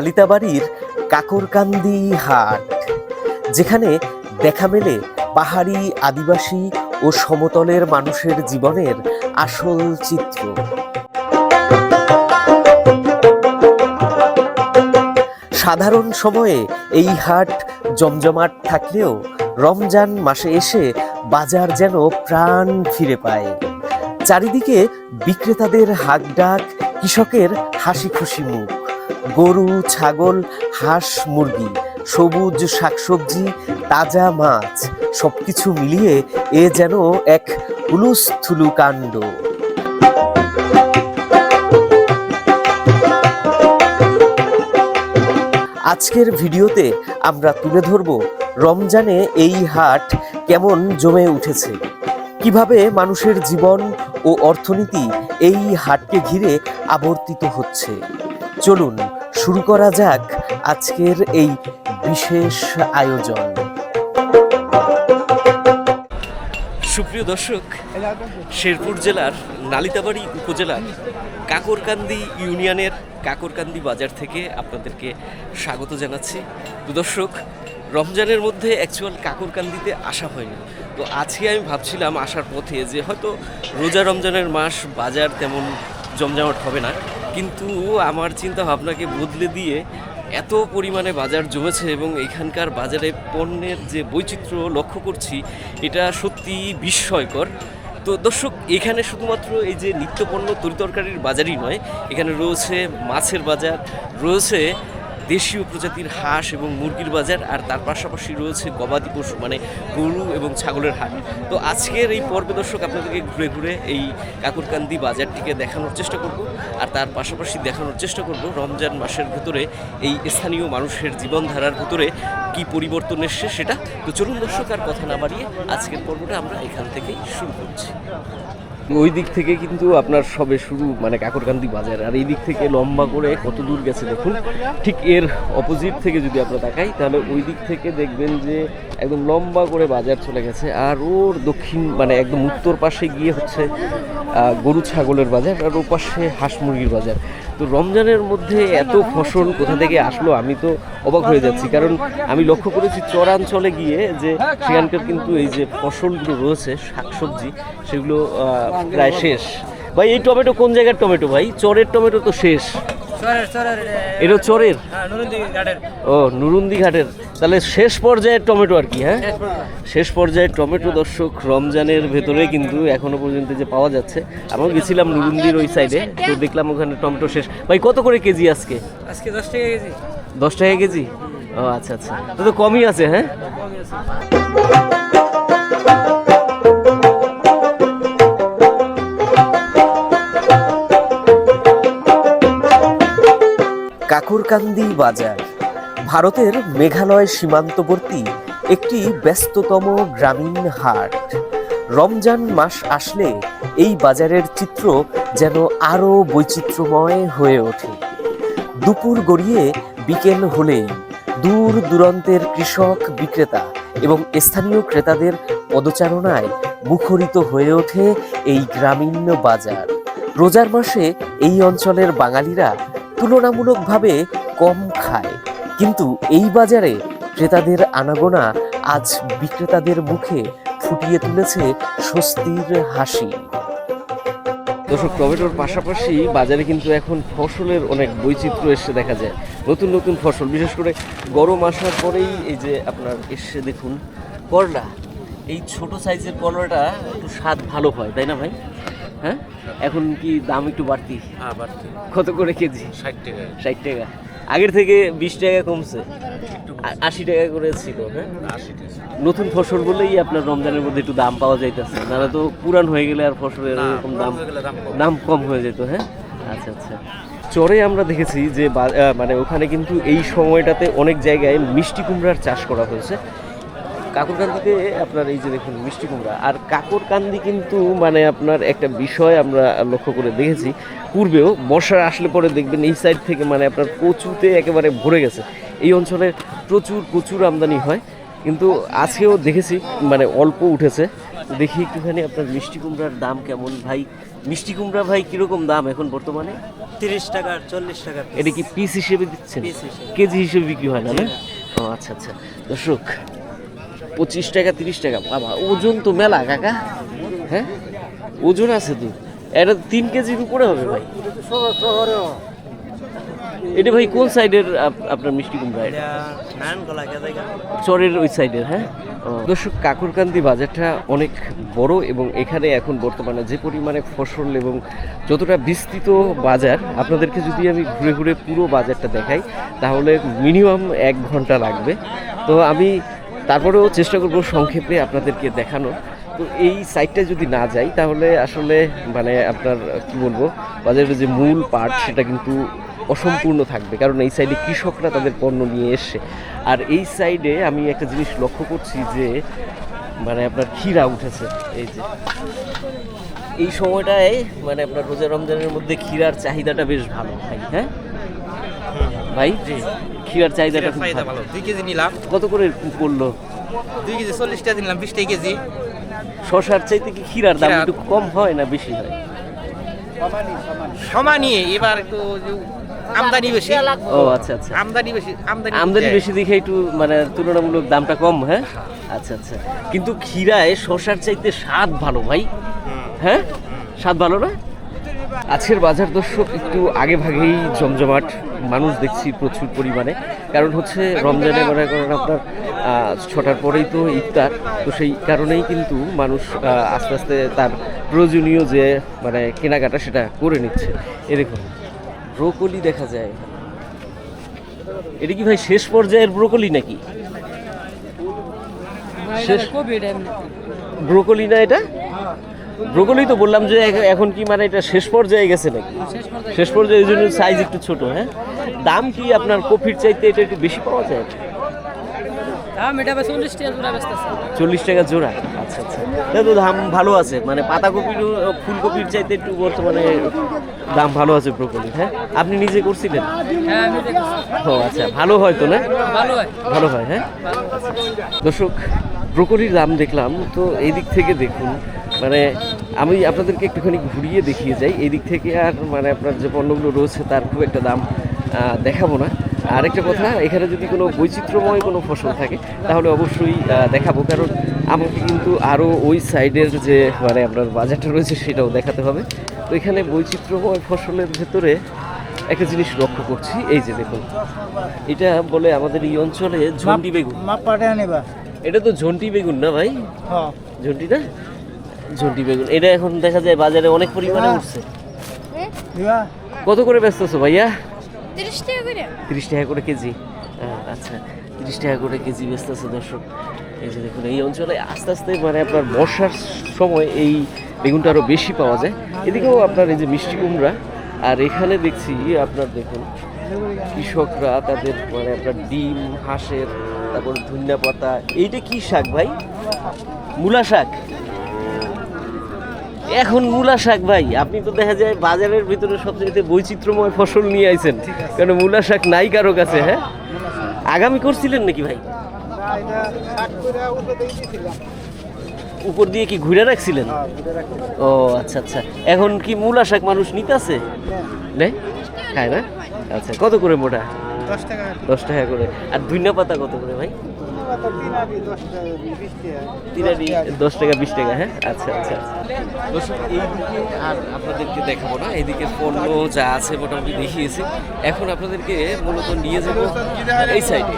নালিতাবাড়ির কাকরকান্দি হাট, যেখানে দেখা মেলে পাহাড়ি, আদিবাসী ও সমতলের মানুষের জীবনের আসল চিত্র। সাধারণ সময়ে এই হাট জমজমাট থাকলেও রমজান মাসে এসে বাজার যেন প্রাণ ফিরে পায়। চারিদিকে বিক্রেতাদের হাকডাক, কৃষকের হাসি খুশি মুখ। গরু, ছাগল, হাঁস, মুরগি, সবুজ শাকসবজি, তাজা মাছ, সবকিছু মিলিয়ে এ যেন এক হুলুস্থুলু কাণ্ড। আজকের ভিডিওতে আমরা তুলে ধরব রমজানে এই হাট কেমন জমে উঠেছে। কীভাবে মানুষের জীবন ও অর্থনীতি এই হাটকে ঘিরে আবর্তিত হচ্ছে। চলুন শুরু করা যাক আজকের এই বিশেষ আয়োজন। সুপ্রিয় দর্শক, শেরপুর জেলার নালিতাবাড়ি উপজেলার কাকরকান্দি ইউনিয়নের কাকরকান্দি বাজার থেকে আপনাদেরকে স্বাগত জানাচ্ছি। তো দর্শক, রমজানের মধ্যে অ্যাকচুয়াল কাকরকান্দিতে আসা হয়নি। তো আজকে আমি ভাবছিলাম আসার পথে যে হয়তো রোজা রমজানের মাস বাজার তেমন জমজমাট হবে না। কিন্তু আমার চিন্তা ভাবনাকে বদলে দিয়ে এত পরিমাণে বাজার জমেছে এবং এখানকার বাজারে পণ্যের যে বৈচিত্র্য লক্ষ্য করছি, এটা সত্যি বিস্ময়কর। তো দর্শক, এখানে শুধুমাত্র এই যে নিত্যপণ্য তরিতরকারির বাজারই নয়, এখানে রয়েছে মাছের বাজার, রয়েছে দেশীয় প্রজাতির হাঁস এবং মুরগির বাজার, আর তার পাশাপাশি রয়েছে গবাদি পশু মানে গরু এবং ছাগলের হাট তো আজকের এই পর্বে দর্শক, আপনাদেরকে ঘুরে ঘুরে এই কাকুরকান্দি বাজারটিকে দেখানোর চেষ্টা করব, আর তার পাশাপাশি দেখানোর চেষ্টা করব রমজান মাসের ভেতরে এই স্থানীয় মানুষের জীবনধারার ভেতরে কি পরিবর্তন এসছে সেটা। তো চলুন দর্শক, আর কথা না বাড়িয়ে আজকের পর্বটা আমরা এখান থেকেই শুরু করছি। ওই দিক থেকে কিন্তু আপনার সবে শুরু মানে কাকরকান্দি বাজার। আর এই দিক থেকে লম্বা করে কত দূর গেছে দেখুন। ঠিক এর অপোজিট থেকে যদি আমরা তাকাই, তাহলে ওই দিক থেকে দেখবেন যে একদম লম্বা করে বাজার চলে গেছে। আর ওর দক্ষিণ মানে একদম উত্তর পাশে গিয়ে হচ্ছে গরু ছাগলের বাজার, আর ও পাশে হাঁস মুরগির বাজার। তো রমজানের মধ্যে এত ফসল কোথা থেকে আসলো আমি তো অবাক হয়ে যাচ্ছি। কারণ আমি লক্ষ্য করেছি চরাঞ্চলে গিয়ে যে সেখানকার কিন্তু এই যে ফসলগুলো রয়েছে, শাকসবজি, সেগুলো প্রায় শেষ। ভাই, এই টমেটো কোন জায়গার টমেটো ভাই? চরের টমেটো তো শেষ। এটা চরের? হ্যাঁ ও নুরুন্দি ঘাটের। তাহলে শেষ পর্যায়ের টমেটো আর কি হ্যাঁ? শেষ পর্যায়ের টমেটো দর্শক রমজানের ভেতরে কিন্তু এখনও পর্যন্ত যে পাওয়া যাচ্ছে আমরাও গেছিলাম নুরুন্দির ওই সাইডে তো দেখলাম ওখানে টমেটো শেষ। ভাই কত করে কেজি আজকে? আজকে দশ টাকা কেজি। দশ টাকা কেজি? ও আচ্ছা আচ্ছা। তো তো কমই আছে হ্যাঁ? কাকুরকান্দি বাজার। ভারতের মেঘালয় সীমান্তবর্তী একটি ব্যস্ততম গ্রামীণ হাট। রমজান মাস আসলে এই বাজারের চিত্র যেন আরও বৈচিত্র্যময় হয়ে ওঠে। দুপুর গড়িয়ে বিকেল হলেই দূর দূরান্তের কৃষক, বিক্রেতা এবং স্থানীয় ক্রেতাদের পদচারণায় মুখরিত হয়ে ওঠে এই গ্রামীণ বাজার। রোজার মাসে এই অঞ্চলের বাঙালিরা তুলনামূলকভাবে কম খায়। কিন্তু এই বাজারে ক্রেতাদের আনাগোনা আজ বিক্রেতাদের মুখে ফুটিয়ে তুলেছে স্বস্তির হাসি। দর্শক, টমেটোর পাশাপাশি বাজারে কিন্তু এখন ফসলের অনেক বৈচিত্র্য এসে দেখা যায়। নতুন নতুন ফসল, বিশেষ করে গরম আসার পরেই এই যে আপনার এসে দেখুন, করলা। এই ছোট সাইজের করলাটা একটু স্বাদ ভালো হয়, তাই না ভাই? হ্যাঁ? এখন কি দাম একটু বাড়তি? হ্যাঁ বাড়তি। কত করে কেজি? ষাট টাকা। ষাট টাকা। আগের থেকে বিশ টাকা কমছে। আশি টাকা করে ছিল হ্যাঁ? নতুন ফসল বলেই আপনার রমজানের মধ্যে একটু দাম পাওয়া যাইতেছে। নাহলে তো পুরান হয়ে গেলে আর ফসলের এরকম দাম দাম কম। হয়ে যেত হ্যাঁ? আচ্ছা আচ্ছা। চরে আমরা দেখেছি যে মানে ওখানে কিন্তু এই সময়টাতে অনেক জায়গায় মিষ্টি কুমড়ার চাষ করা হয়েছে। কাকরকান্দিতে আপনার এই যে দেখুন মিষ্টি কুমড়া আর কাকরকান্দি কিন্তু মানে আপনার একটা বিষয় আমরা লক্ষ্য করে দেখেছি। পূর্বেও বর্ষা আসলে পরে দেখবেন এই সাইড থেকে মানে আপনার কচুতে একেবারে ভরে গেছে। এই অঞ্চলে প্রচুর প্রচুর আমদানি হয় কিন্তু আজকেও দেখেছি মানে অল্প উঠেছে। দেখি একটুখানি আপনার মিষ্টি কুমড়ার দাম কেমন। ভাই মিষ্টি কুমড়া ভাই কীরকম দাম এখন বর্তমানে? তিরিশ টাকা চল্লিশ টাকা এটা কি পিস হিসেবে দিচ্ছেন? কেজি হিসেবে বিক্রি হয় না ও আচ্ছা আচ্ছা। দর্শক পঁচিশ টাকা তিরিশ টাকা। বাবা ওজন তো মেলা কাকা। হ্যাঁ? ওজন আছে তো। এটা তিন কেজির উপরে হবে ভাই। এটা ভাই কোন সাইডের আপনার মিষ্টি কুমড়া? চরের ওই সাইডের হ্যাঁ। দর্শক কাকুরকান্দি বাজারটা অনেক বড় এবং এখানে এখন বর্তমানে যে পরিমাণে ফসল এবং যতটা বিস্তৃত বাজার আপনাদেরকে যদি আমি ঘুরে ঘুরে পুরো বাজারটা দেখাই তাহলে মিনিমাম এক ঘণ্টা লাগবে। তো আমি তারপরেও চেষ্টা করব সংক্ষেপে আপনাদেরকে দেখানোর। তো এই সাইডটা যদি না যাই, তাহলে আসলে মানে আপনার, কি বলব, বাজারের যে মূল পার্ট সেটা কিন্তু অসম্পূর্ণ থাকবে। কারণ এই সাইডে কৃষকরা তাদের পণ্য নিয়ে এসছে। আর এই সাইডে আমি একটা জিনিস লক্ষ্য করছি যে মানে আপনার ক্ষীরা উঠেছে। এই যে, এই সময়টায় মানে আপনার রোজা রমজানের মধ্যে ক্ষীরার চাহিদাটা বেশ ভালো, ভাই হ্যাঁ? ভাই ক্ষীরার চাহিদাটা খুব চাহিদা ভালো। ভালো। দুই কেজি নিলাম। কত করে পড়ল? দুই কেজি চল্লিশ টাকা নিলাম বিশ টাকা কেজি। শশার চাইতে কি ক্ষীরার দাম একটু কম হয় না বেশি হয়? সমানই এবার একটু আমদানি বেশি। ও আচ্ছা আচ্ছা। আমদানি বেশি আমদানি আমদানি বেশি দেখে একটু মানে তুলনামূলক দামটা কম হ্যাঁ? আচ্ছা আচ্ছা। কিন্তু ক্ষীরায় শশার চাইতে স্বাদ ভালো ভাই। হ্যাঁ? স্বাদ ভালো না? আজকের বাজার দর্শক একটু আগে ভাগেই জমজমাট মানুষ দেখছি প্রচুর পরিমাণে। কারণ হচ্ছে রমজানে মনে করেন আপনার ছটার পরেই তো ইফতার তো সেই কারণেই কিন্তু মানুষ আস্তে আস্তে তার প্রয়োজনীয় যে মানে কেনাকাটা সেটা করে নিচ্ছে। এ দেখুন ব্রোকলি দেখা যায়। এটা কি ভাই শেষ পর্যায়ের ব্রোকলি নাকি? শেষ ব্রোকলি না এটা? ব্রোকলি তো বললাম যে এখ- এখন কি মানে এটা শেষ পর্যায়ে গেছে নাকি? শেষ পর্যায়ে এই জন্য সাইজ একটু ছোট হ্যাঁ? দাম কি আপনার কফির চাইতে এটা একটু বেশি পাওয়া যায়? চল্লিশ টাকা জোড়া আচ্ছা আচ্ছা। তো দাম ভালো আছে মানে পাতাকপির ফুলকপির চাইতে একটু বর্তমানে দাম ভালো আছে ব্রোকলি হ্যাঁ? আপনি নিজে করছিলেন? হ্যাঁ ও আচ্ছা ভালো হয় তো না? ভালো হয়। ভালো হয় হ্যাঁ? দর্শক ব্রোকলির দাম দেখলাম তো এই দিক থেকে দেখুন মানে আমি আপনাদেরকে একটুখানি ঘুরিয়ে দেখিয়ে যাই। এই দিক থেকে আর মানে আপনার যে পণ্যগুলো রয়েছে তার খুব একটা দাম দেখাবো না। আরেকটা কথা এখানে যদি কোনো বৈচিত্র্যময় কোনো ফসল থাকে তাহলে অবশ্যই দেখাবো। কারণ আমাকে কিন্তু আরও ওই সাইডের যে মানে আপনার বাজারটা রয়েছে সেটাও দেখাতে হবে। তো এখানে বৈচিত্র্যময় ফসলের ভেতরে একটা জিনিস লক্ষ্য করছি। এই যে দেখুন এটা বলে আমাদের এই অঞ্চলে ঝন্ডি বেগুন। এটা তো ঝন্টি বেগুন না ভাই? হ্যাঁ। ঝন্টি না? ঝন্টি বেগুন এটা এখন দেখা যায় বাজারে অনেক পরিমাণে উঠছে। কত করে ব্যস্ত আছো ভাইয়া? তিরিশ টাকা করে। তিরিশ টাকা করে কেজি? আচ্ছা তিরিশ টাকা করে কেজি ব্যস্ত আছে দর্শক। এই যে দেখুন এই অঞ্চলে আস্তে আস্তে মানে আপনার বর্ষার সময় এই বেগুনটা আরও বেশি পাওয়া যায়। এদিকেও আপনার এই যে মিষ্টি কুমড়া আর এখানে দেখছি আপনার দেখুন কৃষকরা তাদের মানে আপনার ডিম হাঁসের তারপর ধনিয়া পাতা এইটা কি শাক ভাই? মূলা শাক? এখন মূলা শাক ভাই আপনি তো দেখা যায় বাজারের ভিতরে সবচেয়ে বৈচিত্র্যময় ফসল নিয়ে আইছেন। কারণ মূলা শাক নাই কারও কাছে হ্যাঁ? আগামী করছিলেন নাকি ভাই? উপর দিয়ে কি ঘুরে রাখছিলেন? ও আচ্ছা আচ্ছা। এখন কি মূলা শাক মানুষ নিতেছে? নেই? খায় না? আচ্ছা কত করে মোটা? দশ টাকা। দশ টাকা করে। আর ধনিয়া পাতা কত করে ভাই? দশ টাকা বিশ টাকা। হ্যাঁ? আচ্ছা আচ্ছা। দর্শক এইদিকে আর আপনাদেরকে দেখাবো না। এইদিকে পণ্য যা আছে মোটামুটি দেখিয়েছি। এখন আপনাদেরকে মূলত নিয়ে যাব এই সাইডে।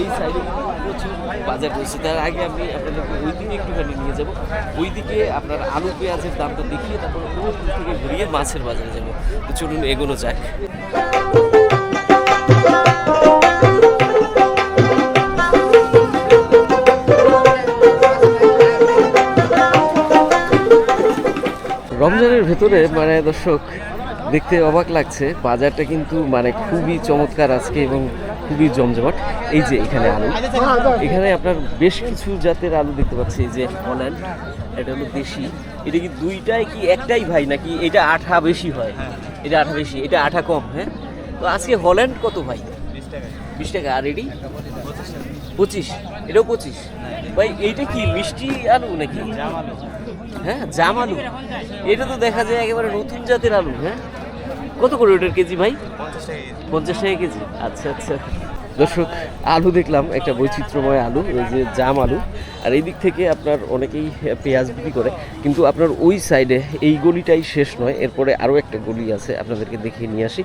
এই সাইডে প্রচুর বাজার রয়েছে। তার আগে আমি আপনাদেরকে ওই দিকে একটুখানি নিয়ে যাব। ওইদিকে আপনার আলু পেঁয়াজের দামটা দেখিয়ে তারপর ওই দিক থেকে ঘুরিয়ে মাছের বাজারে যাব। তো চলুন এগোনো যাক। রমজানের ভেতরে মানে দর্শক দেখতে অবাক লাগছে। বাজারটা কিন্তু মানে খুবই চমৎকার আজকে এবং খুবই জমজমাট। এই যে এখানে আলু। এখানে আপনার বেশ কিছু জাতের আলু দেখতে পাচ্ছি। এই যে হল্যান্ড এটা হলো দেশি। এটা কি দুইটাই কি একটাই ভাই নাকি? এটা আঠা বেশি হয়। এটা আঠা বেশি এটা আঠা কম হ্যাঁ? তো আজকে হল্যান্ড কত ভাই? বিশ টাকা। আর এডি পঁচিশ এটাও পঁচিশ? ভাই এইটা কি মিষ্টি আলু নাকি? হ্যাঁ জাম আলু এটা তো দেখা যায় একেবারে নতুন জাতের আলু হ্যাঁ? কত করে ওটার কেজি ভাই? পঞ্চাশ টাকা কেজি? আচ্ছা আচ্ছা। দর্শক আলু দেখলাম একটা বৈচিত্র্যময় আলু ওই যে জাম আলু। আর এই দিক থেকে আপনার অনেকেই পেঁয়াজ বিক্রি করে কিন্তু আপনার ওই সাইডে এই গলিটাই শেষ নয় এরপরে আরও একটা গলি আছে আপনাদেরকে দেখিয়ে নিয়ে আসি।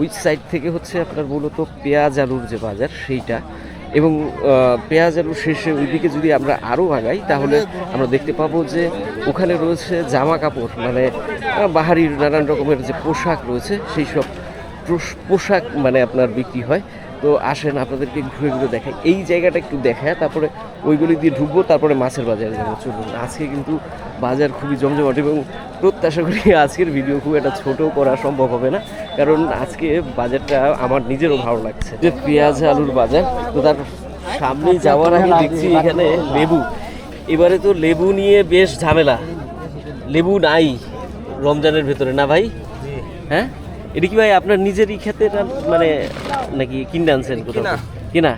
ওই সাইড থেকে হচ্ছে আপনার মূলত পেঁয়াজ আলুর যে বাজার সেইটা। এবং পেঁয়াজ আলু শেষে ওইদিকে যদি আমরা আরও আগাই তাহলে আমরা দেখতে পাবো যে ওখানে রয়েছে জামা কাপড় মানে বাহারির নানান রকমের যে পোশাক রয়েছে, সেই সব পোশ- পোশাক মানে আপনার বিক্রি হয়। তো আসেন আপনাদেরকে ঘুরে ঘুরে দেখাই। এই জায়গাটা একটু দেখায়, তারপরে ওইগুলি দিয়ে ঢুকবো, তারপরে মাছের বাজারে যাব। চলুন, আজকে কিন্তু বাজার খুবই জমজমাট এবং প্রত্যাশা করি আজকের ভিডিও খুব একটা ছোট করা সম্ভব হবে না, কারণ আজকে বাজারটা আমার নিজেরও ভালো লাগছে। যে পেঁয়াজ আলুর বাজার, তো তার সামনে যাওয়ার আগে দেখছি এখানে লেবু। এবারে তো লেবু নিয়ে বেশ ঝামেলা। লেবু নাই রমজানের ভেতরে, না ভাই? হ্যাঁ? এটা কি ভাই আপনার নিজেরই খেতে মানে নাকি কিনে আনছেন কোথাও? কিনা।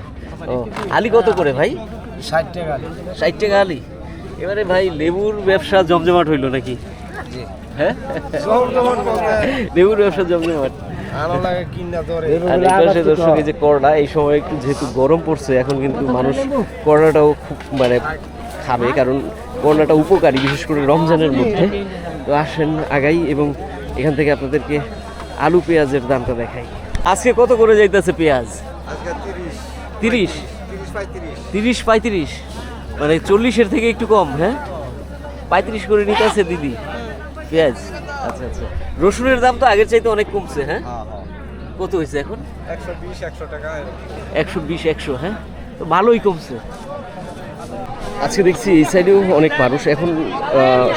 ও আলি কত করে ভাই? ষাট টাকা ষাট টাকা আলি? এবারে ভাই লেবুর ব্যবসা জমজমাট হইল নাকি? হ্যাঁ? লেবুর ব্যবসা জমজমাট। আনা লাগে কিনা ধরে। আর এই পাশে দর্শক এই যে করলা এই সময় একটু যেহেতু গরম পড়ছে এখন কিন্তু মানুষ করলাটাও খুব মানে খাবে কারণ করলাটা উপকারী বিশেষ করে রমজানের মধ্যে। তো আসেন আগাই এবং এখান থেকে আপনাদেরকে আলু পেঁয়াজের দামটা দেখাই। আজকে কত করে যাইতেছে পেঁয়াজ? তিরিশ। তিরিশ? তিরিশ পঁয়ত্রিশ মানে চল্লিশের থেকে একটু কম হ্যাঁ? পঁয়ত্রিশ করে নিতে আছে দিদি পেঁয়াজ। আচ্ছা আচ্ছা। রসুনের দাম তো আগের চাইতে অনেক কমছে হ্যাঁ? হ্যাঁ হ্যাঁ। কত হয়েছে এখন? একশো বিশ একশো হ্যাঁ? তো ভালোই কমছে। আজকে দেখছি এই সাইডেও অনেক মানুষ। এখন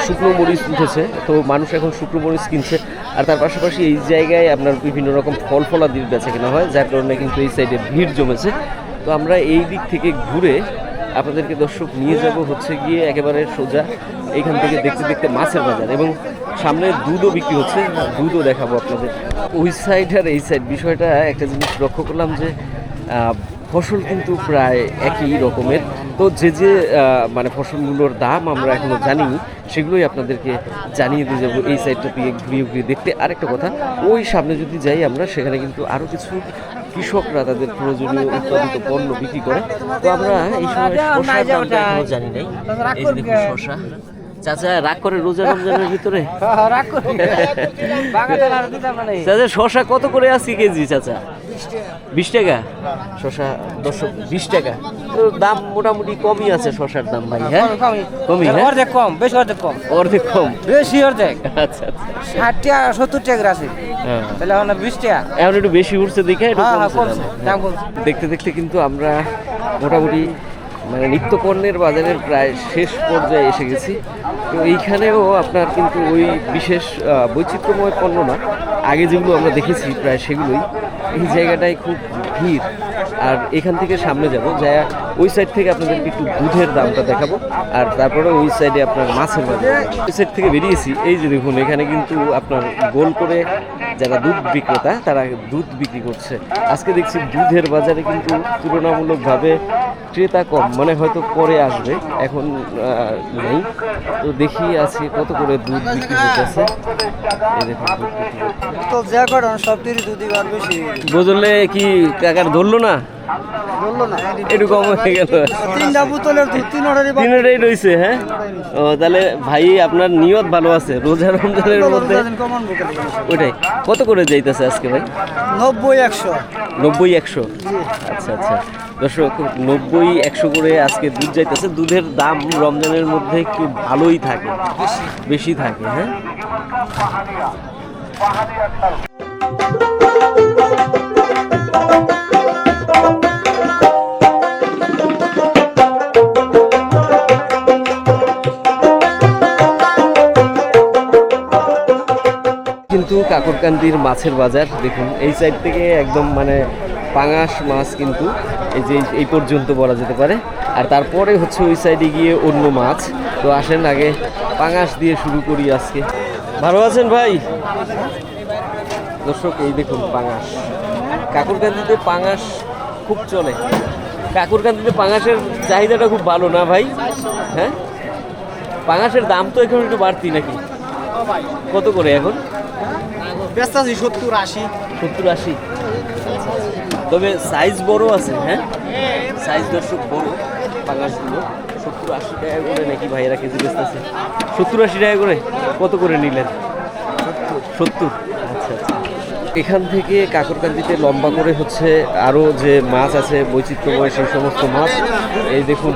শুকনো মরিচ উঠেছে। তো মানুষ এখন শুকনো মরিচ কিনছে। আর তার পাশাপাশি এই জায়গায় আপনার বিভিন্ন রকম ফল ফলাদির বেচা কেনা হয়, যার কারণে কিন্তু এই সাইডে ভিড় জমেছে। তো আমরা এই দিক থেকে ঘুরে আপনাদেরকে দর্শক নিয়ে যাব হচ্ছে গিয়ে একেবারে সোজা এইখান থেকে দেখতে দেখতে মাছের বাজার এবং সামনে দুধও বিক্রি হচ্ছে, দুধও দেখাবো আপনাদের। ওই সাইড আর এই সাইড বিষয়টা একটা জিনিস লক্ষ্য করলাম যে ফসল কিন্তু প্রায় একই রকমের। তো যে যে মানে ফসলগুলোর দাম আমরা এখনও জানি সেগুলোই আপনাদেরকে জানিয়ে দিয়ে যাব এই সাইডটা দিয়ে ঘুরিয়ে ঘুরিয়ে দেখতে। আরেকটা কথা ওই সামনে যদি যাই আমরা সেখানে কিন্তু আরও কিছু কৃষকরা তাদের প্রয়োজনীয় উৎপাদিত পণ্য বিক্রি করে। তো আমরা এই সময় শশার দামটা এখনও জানি নাই। এই দেখুন শশা চাচা রাগ করে রোজা রমজানের ভিতরে। চাচা শশা কত করে আছে কেজি চাচা? বিশ টাকা। শশা দশক বিশ টাকা। দাম মোটামুটি কমই আছে শশার দাম ভাই হ্যাঁ? কমই হ্যাঁ? অর্ধেক কম বেশি অর্ধেক কম। অর্ধেক কম। বেশি অর্ধেক। আচ্ছা আচ্ছা। ষাট টাকা সত্তর টাকা আছে। হ্যাঁ। তাহলে এখন বিশ টাকা। এখন একটু বেশি উঠছে দেখে হ্যাঁ। দাম। দেখতে দেখতে কিন্তু আমরা মোটামুটি মানে নিত্যপণ্যের বাজারের প্রায় শেষ পর্যায়ে এসে গেছি। তো এইখানেও আপনার কিন্তু ওই বিশেষ বৈচিত্র্যময় পণ্য না। আগে যেগুলো আমরা দেখেছি প্রায় সেগুলোই। এই জায়গাটায় খুব ভিড়। আর এখান থেকে সামনে যাব যা ওই সাইড থেকে আপনাদেরকে একটু দুধের দামটা দেখাবো আর তারপরে ওই সাইডে আপনার মাছের বাজার। ওই সাইড থেকে বেরিয়েছি এই যে দেখুন এখানে কিন্তু আপনার গোল করে যারা দুধ বিক্রেতা তারা দুধ বিক্রি করছে। আজকে দেখছি দুধের বাজারে কিন্তু তুলনামূলকভাবে ক্রেতা কম মানে হয়তো পরে আসবে এখন নেই। তো দেখি আজকে কত করে দুধ বিক্রি হতেছে তো যা করেন সব বেশি। বদলে কি কাকার ধরলো না? হয়ে গেল। তিনটাই রয়েছে হ্যাঁ? ও তাহলে ভাই আপনার নিয়ত ভালো আছে রোজা রমজানের মধ্যে? কত করে যাইতেছে আজকে ভাই? নব্বই একশো। নব্বই একশো? আচ্ছা আচ্ছা। দর্শক নব্বই একশো করে আজকে দুধ যাইতেছে। দুধের দাম রমজানের মধ্যে একটু ভালোই থাকে। বেশি। থাকে হ্যাঁ? কাকরকান্দির মাছের বাজার। দেখুন, এই সাইড থেকে একদম মানে পাঙাশ মাছ কিন্তু এই যে এই পর্যন্ত বলা যেতে পারে। আর তারপরে হচ্ছে ওই সাইডে গিয়ে অন্য মাছ। তো আসেন আগে পাঙাশ দিয়ে শুরু করি আজকে। ভালো আছেন ভাই? দর্শক, এই দেখুন পাঙাশ। কাকুরকান্দিতে পাঙাশ খুব চলে। কাকুরকান্দিতে পাঙাশের চাহিদাটা খুব ভালো না ভাই? হ্যাঁ? পাঙাশের দাম তো এখন একটু বাড়তি নাকি? কত করে এখন? ব্যস্ত আছি সত্তর আশি। সত্তর আশি। তবে সাইজ বড় আছে হ্যাঁ? সাইজ দর্শক বড় পাঙ্গাসগুলো সত্তর আশি টাকা করে নাকি ভাইয়েরা কেজি বেচতেছে? সত্তর আশি টাকা করে কত করে নিলেন? সত্তর। আচ্ছা আচ্ছা। এখান থেকে কাকরকান্দিতে লম্বা করে হচ্ছে আরও যে মাছ আছে বৈচিত্র্যময় সেই সমস্ত মাছ। এই দেখুন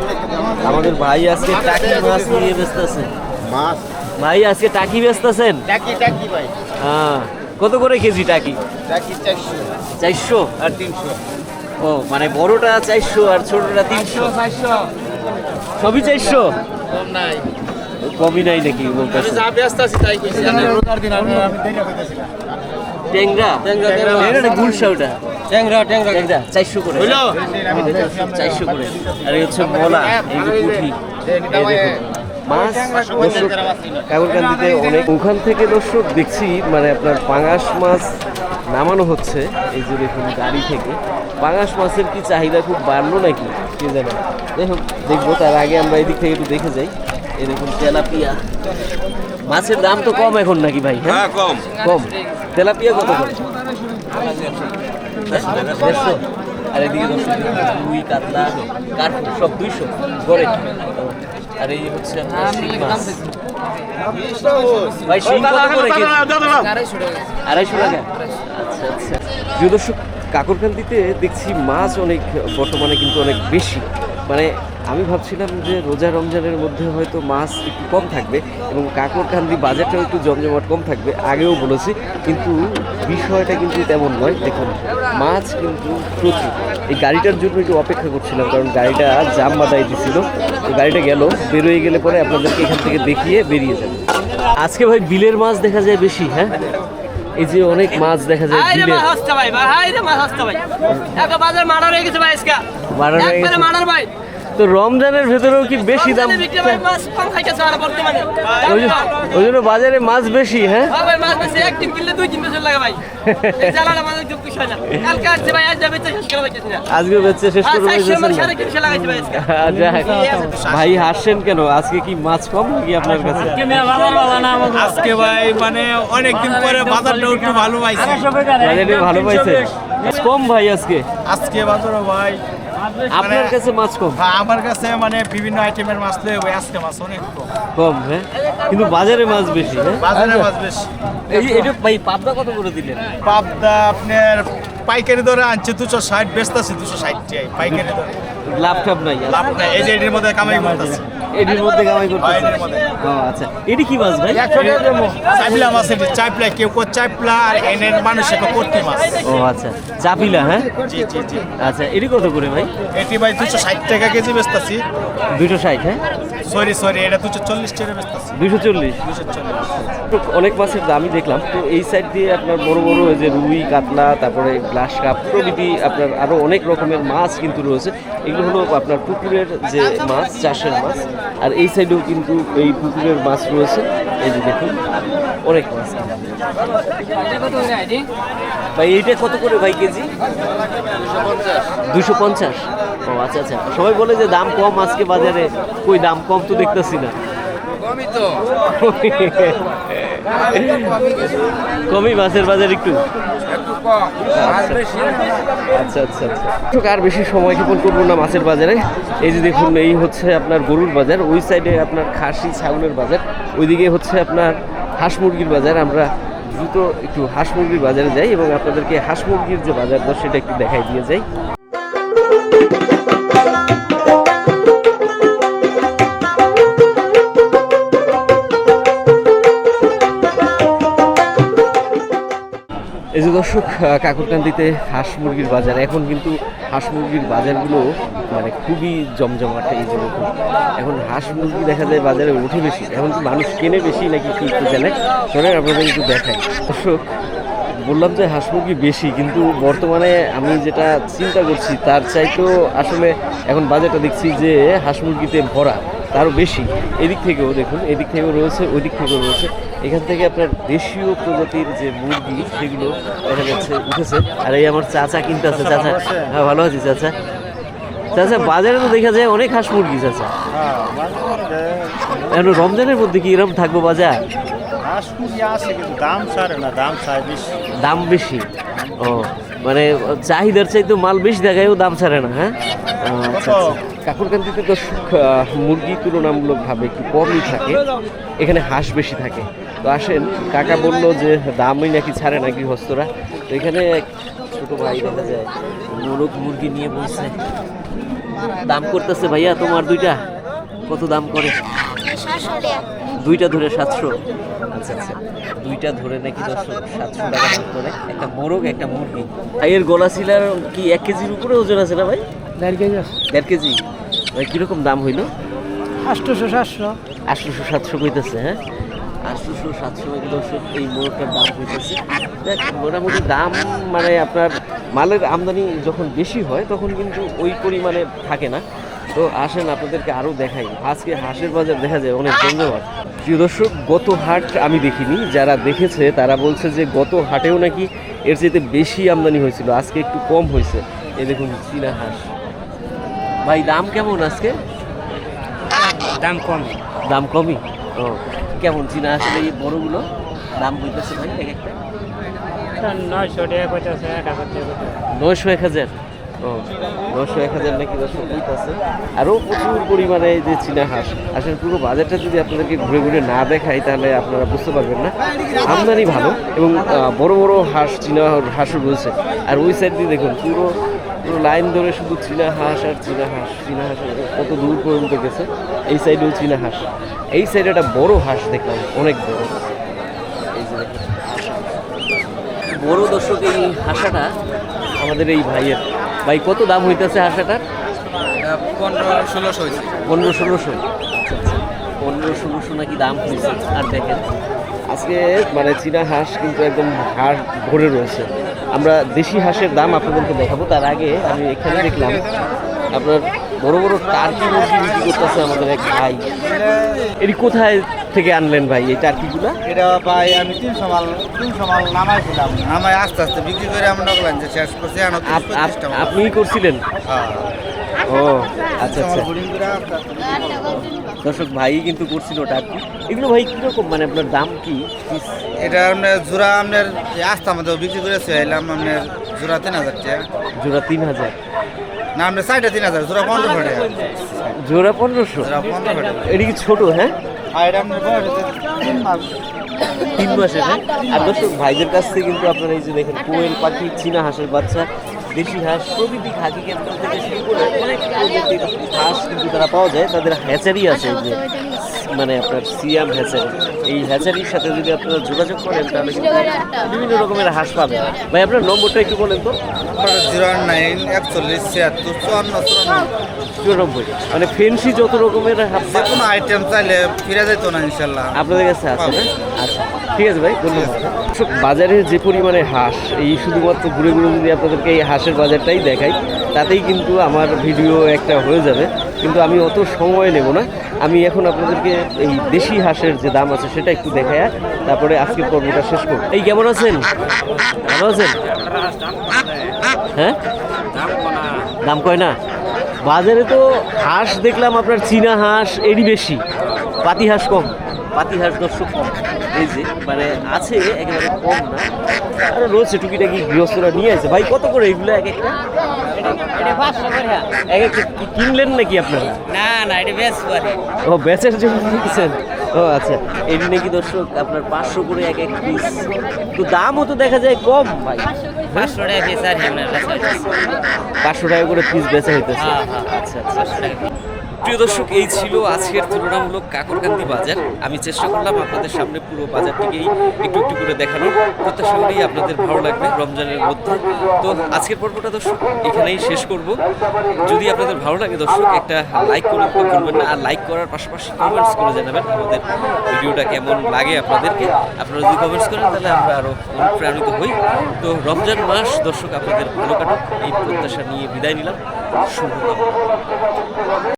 আমাদের ভাই আজকে টাকি মাছ নিয়ে ব্যস্ত আছে মাছ? ভাই আজকে টাকি ব্যস্ত আছেন টাকি টাকি ভাই। হ্যাঁ। কত করে কেজি টাকি? চারশো। চারশো? আর তিনশো। ও মানে বড়টা চারশো আর ছোটটা তিনশো? সবই চারশো? কম নাই। কমই নাই নাকি বলতেছে? যা ব্যস্ত আছি তাই কইছি। রোজার দিন আমি আমি দেরি হইতেছিলাম ট্যাংরা? ট্যাংরা, ট্যাংরা। ট্যাংরা। গুলশা ওটা? ট্যাংরা ট্যাংরা। ট্যাংরা চারশো করে। চারশো করে। আর এই হচ্ছে মলা এই যে মাছ দর্শক কাগরকান্দিতে অনেক ওখান থেকে দর্শক দেখছি মানে আপনার পাঙাশ মাছ নামানো হচ্ছে। এই যে দেখুন গাড়ি থেকে। পাঙাশ মাছের কি চাহিদা খুব বাড়লো নাকি? কে জানে? দেখুন দেখব। তার আগে আমরা এদিক থেকে একটু দেখে যাই। এই দেখুন তেলাপিয়া। মাছের দাম তো কম এখন নাকি ভাই হ্যাঁ? কম। কম। তেলাপিয়া কত করে? দেড়শো। আর এদিকে দর্শক রুই কাতলা কাঠ সব দুইশো। গড়ে। আর এই হচ্ছে ভাই? আড়াইশো টাকা আচ্ছা আচ্ছা। প্রিয় দর্শক কাকরকান্দিতে দেখছি মাছ অনেক বর্তমানে কিন্তু অনেক বেশি। মানে আমি ভাবছিলাম যে রোজা রমজানের মধ্যে হয়তো মাছ একটু কম থাকবে এবং কাকরকান্দি বাজারটাও একটু জমজমাট কম থাকবে আগেও বলেছি। কিন্তু বিষয়টা কিন্তু তেমন নয়। দেখুন মাছ কিন্তু প্রচুর। এই গাড়িটার জন্য একটু অপেক্ষা করছিলাম কারণ গাড়িটা জাম বাদাই দিছিল। তো গাড়িটা গেল বেরোয় গেলে পরে আপনাদেরকে এখান থেকে দেখিয়ে বেরিয়ে যাবে। আজকে ভাই বিলের মাছ দেখা যায় বেশি হ্যাঁ? এই যে অনেক মাছ দেখা যায় বিলে মাছ হস্তা ভাই ভাই মাছ হস্তা ভাই। বাজার হয়ে গেছে ভাই আজকে। হয়ে গেছে। মারার ভাই। তো রমজানের ভেতরেও কি বেশি দাম? ওই জন্য- বাজারে মাছ বেশি হ্যাঁ? হ্যাঁ ভাই মাছ বেশি। এক ডিম কিনলে দুই তিন বছর লাগে ভাই। এই জ্বালাটা আমাদের দুঃখ বিষয় না। কালকে আসছে ভাই আজ যাবে শেষ করে পাইতেছি না। আজকে বেচে শেষ করে তিনশো লাগাইছে ভাই আজকে। যাক। ভাই হাসছেন কেন? আজকে কি মাছ কম নাকি আপনার কাছে? আজকে ভাই মানে অনেকদিন পরে বাজারটা একটু ভালো পাইছি। বাজারে ভালো পাইছে? কম ভাই আজকে? আজকে বাজারও ভাই আপনার কাছে মাছ কম? আমার কাছে মানে বিভিন্ন আইটেমের মাছ লয়ে ওই আজকে মাছ অনেক কম। কম হ্যাঁ? কিন্তু বাজারে মাছ বেশি হ্যাঁ? বাজারে মাছ বেশি। এই এটা ভাই পাবদা কত করে দিলেন? পাবদা আপনার পাইকারি দরে আনছে দুশো ষাট বেচতেছে আছে দুশো ষাট পাইকারি দরে। লাভ টাভ নাই। লাভ নাই এই যে এটির মধ্যে কামাই করতেছে। এটির মধ্যে কামাই করতে এটির মধ্যে। ও আচ্ছা। এটি কি মাছ ভাই? চাইপলা মাছ এটি। চাইপলা কেউ কো চাইপলা আর এনের মানুষে কো করতি মাছ। ও আচ্ছা। চাপিলা হ্যাঁ? জি জি জি। আচ্ছা এটি কত করে ভাই? এটি ভাই দুশো ষাট টাকা কেজি বেচতেছি। দুইশো ষাট হ্যাঁ? সরি সরি এটা দুশো চল্লিশ টাকা বেচতেছি। দুইশো চল্লিশ। দুশো চল্লিশ। অনেক মাছের দামই দেখলাম। তো এই সাইড দিয়ে আপনার বড় বড় ওই যে রুই কাতলা তারপরে গ্লাস কাপ প্রভৃতি আপনার আরও অনেক রকমের মাছ কিন্তু রয়েছে। এগুলো হলো আপনার পুকুরের যে মাছ চাষের মাছ। আর এই সাইডেও কিন্তু এই পুকুরের মাছ রয়েছে। এই যে দেখুন অনেক মাছ। ভাই এইটা কত করে ভাই কেজি? দুশো পঞ্চাশ। ও আচ্ছা আচ্ছা। সবাই বলে যে দাম কম আজকে বাজারে। কই দাম কম তো দেখতেছি না। কমই মাছের বাজার একটু? আচ্ছা আচ্ছা আচ্ছা। আর বেশি সময় ক্ষেপণ করব না মাছের বাজারে। এই যে দেখুন, এই হচ্ছে আপনার গরুর বাজার। ওই সাইডে আপনার খাসি, ছাগলের বাজার। ওইদিকে হচ্ছে আপনার হাঁস মুরগির বাজার। আমরা দ্রুত একটু হাঁস মুরগির বাজারে যাই এবং আপনাদেরকে হাঁস মুরগির যে বাজার দর সেটা একটু দেখাই দিয়ে যাই। এই যে দর্শক কাকুরকান্দিতে হাঁস মুরগির বাজার। এখন কিন্তু হাঁস মুরগির বাজারগুলো মানে খুবই জমজমাট এই যে এখন হাঁস মুরগি দেখা যায় বাজারে উঠে বেশি। এখন মানুষ কেনে বেশি নাকি কি জানে? শোনেন আপনাদের একটু দেখাই। দর্শক, বললাম যে হাঁস মুরগি বেশি, কিন্তু বর্তমানে আমি যেটা চিন্তা করছি, তার চাইতেও আসলে এখন বাজারটা দেখছি যে হাঁস মুরগিতে ভরা, তারও বেশি। এদিক থেকেও দেখুন, এদিক থেকেও রয়েছে ওই দিক থেকেও রয়েছে। এখান থেকে আপনার দেশীয় প্রজাতির যে মুরগি সেগুলো দেখা যাচ্ছে উঠেছে। আর এই আমার চাচা কিনতে আছে চাচা। হ্যাঁ ভালো আছি চাচা। চাচা বাজারে তো দেখা যায় অনেক হাঁস মুরগি চাচা। এখন রমজানের মধ্যে কি এরকম থাকব বাজার? দাম বেশি। ও মানে চাহিদার চাইতে মাল বেশি দেখায়ও দাম ছাড়ে না হ্যাঁ? আচ্ছা আচ্ছা। কাকুরকান্দিতে তো মুরগি তুলনামূলকভাবে একটু কমই থাকে। এখানে হাঁস বেশি থাকে। তো আসেন, কাকা বলল যে, দামই নাকি ছাড়ে না গৃহস্থরা? তো এখানে ছোট ভাই দেখা যায়, মোরগ মুরগি নিয়ে বসে দাম করতেছে ভাইয়া তোমার দুইটা? কত দাম করে? দুইটা ধরে সাতশো। আচ্ছা আচ্ছা। দুইটা ধরে নাকি দশশো সাতশো টাকা দাম করে। একটা মোরগ, একটা মুরগি। ভাইয়ের গলা শিলার কি এক কেজির উপরে ওজন আছে না ভাই? দেড় কেজি আছে। দেড় কেজি? কীরকম দাম হইল? আটশোশো সাতশো। আটশোশো সাতশো কইতেছে হ্যাঁ? আটশোশো সাতশো দর্শক এই মোরগটার দাম হইতেছে দেখ মোটামুটি দাম মানে আপনার মালের আমদানি যখন বেশি হয় তখন কিন্তু ওই পরিমাণে থাকে না। তো আসেন আপনাদেরকে আরও দেখাই। আজকে হাঁসের বাজার দেখা যায় অনেক ধন্যবাদ। প্রিয় দর্শক গত হাট আমি দেখিনি। যারা দেখেছে তারা বলছে যে গত হাটেও নাকি এর চাইতে বেশি আমদানি হয়েছিল। আজকে একটু কম হয়েছে। এ দেখুন চীনা হাঁস। ভাই দাম কেমন আজকে? দাম কম। দাম কমই? ও কেমন? চীনা আসলে এই বড়গুলো? দাম বলতেছে ভাই এক একটা? নয়শো টাকা পঞ্চাশ টাকা নয়শো এক হাজার? ও নয়শো এক হাজার নাকি দশশো বইতেছে আরও প্রচুর পরিমাণে যে চীনা হাঁস আসলে পুরো বাজারটা যদি আপনাদেরকে ঘুরে ঘুরে না দেখাই তাহলে আপনারা বুঝতে পারবেন না। আমদানি ভালো এবং বড় বড় হাঁস চীনা হাঁসও রয়েছে। আর ওই সাইড দিয়ে দেখুন পুরো লাইন ধরে শুধু চীনা হাঁস আর চীনা হাঁস চীনা হাঁস কত দূর পর্যন্ত গেছে? এই সাইডেও চীনা হাঁস এই সাইডে একটা বড় হাঁস দেখলাম অনেক বড়। এই যে বড় দর্শক এই হাঁসাটা আমাদের এই ভাইয়ের। ভাই কত দাম হইতেছে হাঁসাটার? পনেরো ষোলোশো হয়েছে পনেরো ষোলোশো। আচ্ছা আচ্ছা। পনেরো ষোলোশো নাকি দাম হয়েছে আর দেখেন আজকে মানে চীনা হাঁস কিন্তু একদম হাড় ভরে রয়েছে। আমরা দেশি হাঁসের দাম আপনাদেরকে দেখাবো। তার আগে আমি এখানে দেখলাম আপনার বড় বড় টার্কি মুরগি বিক্রি করতেছে আমাদের এক ভাই। এটি কোথায় থেকে আনলেন ভাই এই টার্কিগুলো? এটা ভাই আমি তিন সমাল তিন সমাল নামাইছিলাম। নামাই আস্তে আস্তে বিক্রি করে আমরা শেষ করছি এখন আপ- আপ- আপনিই করছিলেন? ও আচ্ছা আচ্ছা। দর্শক ভাই কিন্তু করছিল টার্কি এগুলো ভাই কীরকম? মানে আপনার দাম কি? এটা আপনার জোড়া আপনার আস্তে আমাদের বিক্রি করেছে এলাম আপনার জোড়া তিন হাজার টাকা। জোড়া তিন হাজার। না আপনার সাইডে তিন হাজার জোড়া পনেরো টাকা। জোড়া পনেরোশো? এটা কি ছোট হ্যাঁ? আর এটা আপনার তিন মাস। তিন মাসের হ্যাঁ? আর দর্শক ভাইদের কাছ থেকে কিন্তু আপনারা এই যে দেখেন কোয়েল পাখি চীনা হাঁসের বাচ্চা। দেশি হাঁস প্রভৃতি খাকি কেন্দ্র থেকে শুরু করে অনেক প্রজাতির হাঁস কিন্তু তারা পাওয়া যায় তাদের হ্যাচারি আছে যে মানে আপনার সিয়াম হ্যাচারি। এই হ্যাচারির সাথে যদি আপনারা যোগাযোগ করেন তাহলে বিভিন্ন রকমের হাঁস পাবেন। ভাই আপনার নম্বরটা একটু বলেন তো। জিরো নাইন একচল্লিশ ছিয়াত্তর চুয়ান্ন চুরানব্বই। মানে ফেন্সি যত রকমের যে কোনো আইটেম চাইলে ফিরে যেত না ইনশাল্লাহ। আপনাদের কাছে আছে না? আচ্ছা। ঠিক আছে ভাই, ধন্যবাদ। বাজারে যে পরিমাণে হাঁস, এই শুধুমাত্র ঘুরে ঘুরে যদি আপনাদেরকে এই হাঁসের বাজারটাই দেখাই, তাতেই কিন্তু আমার ভিডিও একটা হয়ে যাবে। কিন্তু আমি অত সময় নেব না। আমি এখন আপনাদেরকে এই দেশি হাঁসের যে দাম আছে, সেটা একটু দেখায় তারপরে আজকের পর্বটা শেষ করব। এই কেমন আছেন? ভালো আছেন? হ্যাঁ? দাম কয় না? বাজারে তো হাঁস দেখলাম আপনার চীনা হাঁস, এরই বেশি। পাতি হাঁস কম। পাতি হাঁস দর্শক কম। এই যে মানে আছে একেবারে কম না। আরও রয়েছে টুকিটাকি গৃহস্থরা নিয়ে আছে ভাই কত করে এগুলো এক একটা? এক একটা কিনলেন নাকি আপনারা? না না এটা বেশ ও বেচার জন্য নিয়েছেন ও আচ্ছা। এটি নাকি দর্শক আপনার পাঁচশো করে এক এক পিস তো দামও তো দেখা যায় কম ভাই। পাঁচশো টাকা বেশ আর পাঁচশো টাকা করে পিস বেচা হইতেছে। হ্যাঁ, হ্যাঁ। আচ্ছা আচ্ছা প্রিয় দর্শক, এই ছিল আজকের তুলনামূলক কাকরকান্দি বাজার। আমি চেষ্টা করলাম আপনাদের সামনে পুরো বাজারটিকেই একটু একটু করে দেখানোর। প্রত্যাশা করি আপনাদের ভালো লাগবে রমজানের মধ্যে। তো আজকের পর্বটা দর্শক, এখানেই শেষ করব। যদি আপনাদের ভালো লাগে দর্শক, একটা লাইক করে দিতে না। আর লাইক করার পাশাপাশি কমেন্টস করে জানাবেন আমাদের ভিডিওটা কেমন লাগে আপনাদেরকে। আপনারা যদি কমেন্টস করেন, তাহলে আমরা আরও অনুপ্রাণিত হই। তো রমজান মাস, দর্শক, আপনাদের ভালো কাটুক। এই প্রত্যাশা নিয়ে বিদায় নিলাম। শুভকামনা।